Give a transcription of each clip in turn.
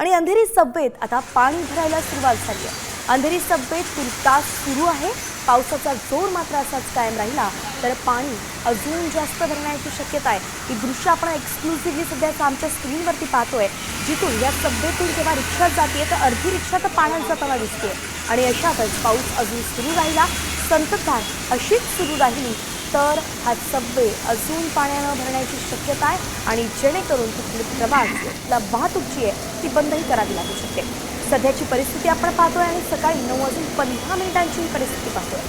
आणि अंधेरी सबवेत आता पाणी भरायला सुरुवात झाली आहे. अंधेरी सबवेत तुर्तास सुरू आहे. पावसाचा जोर मात्र असाच कायम राहिला. तर पाणी अजून जास्त भरण्याची शक्यता आहे. ही दृश्य आपण एक्सक्लुसिव्हली सध्या आमच्या स्क्रीनवरती पाहतोय. जिथून या सबवेतून जेव्हा रिक्षा जाते तर अर्धी रिक्षा तर पाण्यात जाताना दिसते. आणि अशातच पाऊस अजून सुरू राहिला. संततधार अशीच सुरू राहिली. तर हा सबवे अजून पाण्यानं भरण्याची शक्यता आहे आणि जेणेकरून तिथली प्रवास वाहतूक जी आहे ती बंदही करावी लागू शकते. सध्याची परिस्थिती आपण पाहतोय आणि सकाळी नऊ वाजून पंधरा मिनिटांची ही परिस्थिती पाहतोय.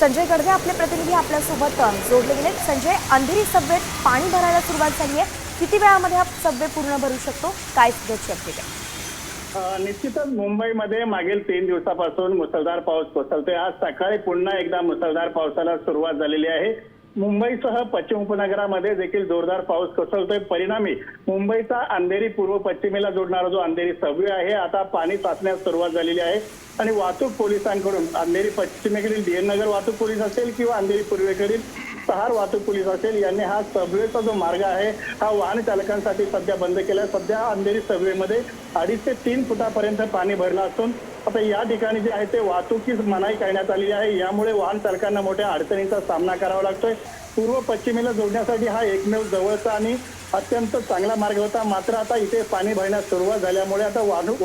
संजय गडवे आपले प्रतिनिधी आपल्यासोबत जोडले गेलेत. संजय अंधेरी सबवेत पाणी भरायला सुरुवात झाली आहे किती वेळामध्ये हा सबवे पूर्ण भरू शकतो? काय सध्याची अपडेट आहे? निश्चितच मुंबईमध्ये मागील तीन दिवसापासून मुसळधार पाऊस कोसळतोय. आज सकाळी पुन्हा एकदा मुसळधार पावसाला सुरुवात झालेली आहे. मुंबईसह पश्चिम उपनगरामध्ये देखील जोरदार पाऊस कोसळतोय. परिणामी मुंबईचा अंधेरी पूर्व पश्चिमेला जोडणारा जो अंधेरी सबवे आहे आता पाणी साचण्यास सुरुवात झालेली आहे. आणि वाहतूक पोलिसांकडून अंधेरी पश्चिमेकडील डीएन नगर वाहतूक पोलीस असेल किंवा अंधेरी पूर्वेकडील सहार वाहतूक पोलीस असेल यांनी हा सबवेचा जो मार्ग आहे हा वाहन चालकांसाठी सध्या बंद केला सध्या अंधेरी सबवेमध्ये अडीच ते तीन फुटापर्यंत पाणी भरलं असून आता या ठिकाणी जे आहे ते वाहतुकीस मनाई करण्यात आलेली आहे. यामुळे वाहन चालकांना मोठ्या अडचणींचा सामना करावा लागतोय. पूर्व पश्चिमेला जोडण्यासाठी हा एकमेव जवळचा आणि अत्यंत चांगला मार्ग होता. मात्र आता इथे पाणी भरण्यास सुरुवात झाल्यामुळे आता वाहतूक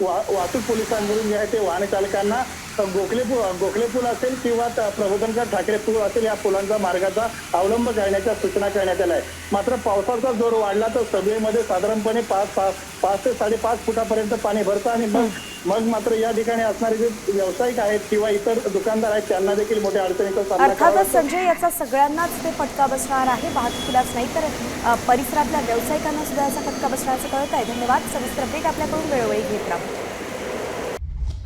वाहतूक पोलिसांकडून जे आहे ते वाहन चालकांना गोखले पूल गोखले पूल असेल किंवा प्रबोधनकर ठाकरे पूल असेल या पुलांचा मार्गाचा अवलंब करण्याच्या सूचना करण्यात आल्या आहे मात्र पावसाचा जोर वाढला तर सभेमध्ये साधारणपणे पाच पाच पाच ते साडेपाच फुटापर्यंत पाणी भरतं आणि मग मग मात्र या ठिकाणी असणारे जे व्यावसायिक आहेत किंवा इतर दुकानदार आहेत त्यांना देखील मोठ्या अडचणीचा सामना अर्थातच. संजय याचा सगळ्यांनाच ते फटका बसणार आहे वाहतुकीलाच नाही तर परिसरातल्या व्यावसायिकांना सुद्धा याचा फटका बसण्याचं कळत आहे धन्यवाद. सविस्तर अपडेट आपल्याकडून वेळोवेळी घेत राहू.